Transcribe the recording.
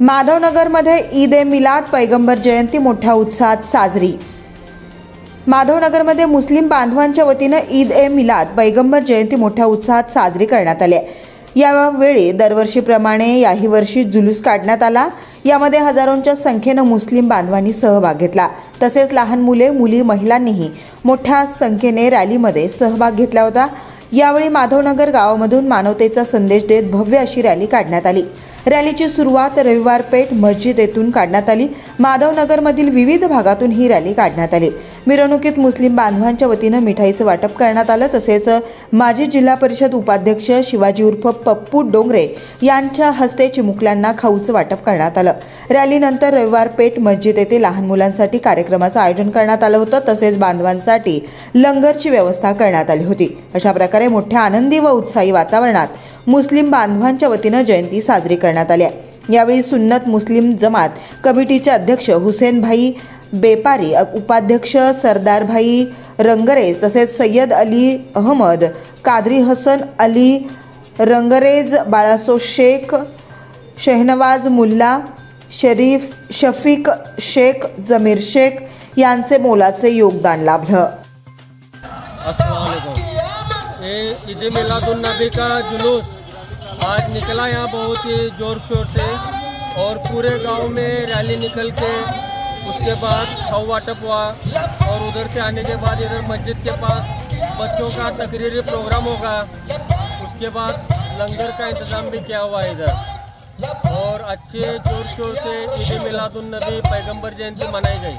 माधवनगरमध्ये ईद ए मिलाद पैगंबर जयंती मोठ्या उत्साहात साजरी. माधवनगरमध्ये मुस्लिम बांधवांच्या वतीनं ईद ए मिलाद पैगंबर जयंती मोठ्या उत्साहात साजरी करण्यात आली आहे. यावेळी दरवर्षीप्रमाणे याही वर्षी जुलूस काढण्यात आला. यामध्ये हजारोंच्या संख्येनं मुस्लिम बांधवांनी सहभाग घेतला. तसेच लहान मुले मुली महिलांनीही मोठ्या संख्येने रॅलीमध्ये सहभाग घेतला होता. यावेळी माधवनगर गावामधून मानवतेचा संदेश देत भव्य अशी रॅली काढण्यात आली. रॅलीची सुरुवात रविवार पेठ मस्जिद येथून काढण्यात आली. माधवनगरमधील विविध भागातून ही रॅली काढण्यात आली. मिरवणुकीत मुस्लिम बांधवांच्या वतीनं मिठाईचं वाटप करण्यात आलं. तसेच माजी जिल्हा परिषद उपाध्यक्ष शिवाजी उर्फ पप्पू डोंगरे यांच्या हस्ते चिमुकल्यांना खाऊचं वाटप करण्यात आलं. रॅलीनंतर रविवार पेठ मस्जिद येथे लहान मुलांसाठी कार्यक्रमाचं आयोजन करण्यात आलं होतं. तसेच बांधवांसाठी लंगरची व्यवस्था करण्यात आली होती. अशा प्रकारे मोठ्या आनंदी व उत्साही वातावरणात मुस्लिम बांधवांच्या वतीनं जयंती साजरी करण्यात आली आहे. यावेळी सुन्नत मुस्लिम जमात कमिटीचे अध्यक्ष हुसेनभाई बेपारी उपाध्यक्ष सरदारभाई रंगरेज तसेच सय्यद अली अहमद कादरी हसन अली रंगरेज बाळासो शेख शेहनवाज मुल्ला शरीफ शफीक शेख जमीर शेख यांचे मोलाचे योगदान लाभलं ये ईद मिलादुलनबी का जुलूस आज निकला यहाँ बहुत ही ज़ोर शोर से और पूरे गाँव में रैली निकल के उसके बाद खाऊ वाटप हुआ और उधर से आने के बाद इधर मस्जिद के पास बच्चों का तकरीरी प्रोग्राम होगा। उसके बाद लंगर का इंतज़ाम भी किया हुआ है इधर। और अच्छे ज़ोर शोर से ईद मिलादुलनबी पैगंबर जयंती मनाई गई।